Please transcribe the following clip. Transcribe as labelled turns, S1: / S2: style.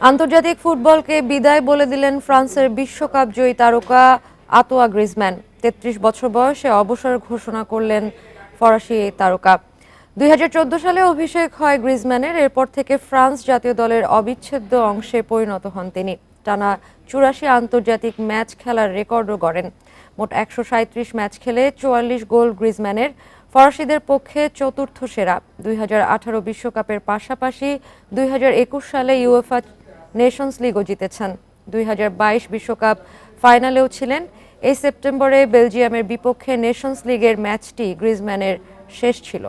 S1: আন্তর্জাতিক ফুটবলকে বিদায় বলে দিলেন ফ্রান্সের বিশ্বকাপ জয়ী তারকা আতোয়া গ্রিজম্যান তেত্রিশ বছর বয়সে অবসর ঘোষণা করলেন ফরাসি এই তারকা। দুই হাজার চোদ্দ সালে অভিষেক হয় গ্রিজম্যানের এরপর থেকে ফ্রান্স জাতীয় দলের অবিচ্ছেদ্য অংশে পরিণত হন তিনি। টানা চুরাশি আন্তর্জাতিক ম্যাচ খেলার রেকর্ডও গড়েন। মোট একশো ম্যাচ খেলে চুয়াল্লিশ গোল গ্রিজম্যানের ফরাসিদের পক্ষে চতুর্থ সেরা। দুই বিশ্বকাপের পাশাপাশি দুই হাজার একুশ সালে ইউএফা নেশনস লিগও জিতেছেন। দুই বিশ্বকাপ ফাইনালেও ছিলেন। এই সেপ্টেম্বরে বেলজিয়ামের বিপক্ষে নেশনস লিগের ম্যাচটি গ্রিজম্যানের শেষ ছিল।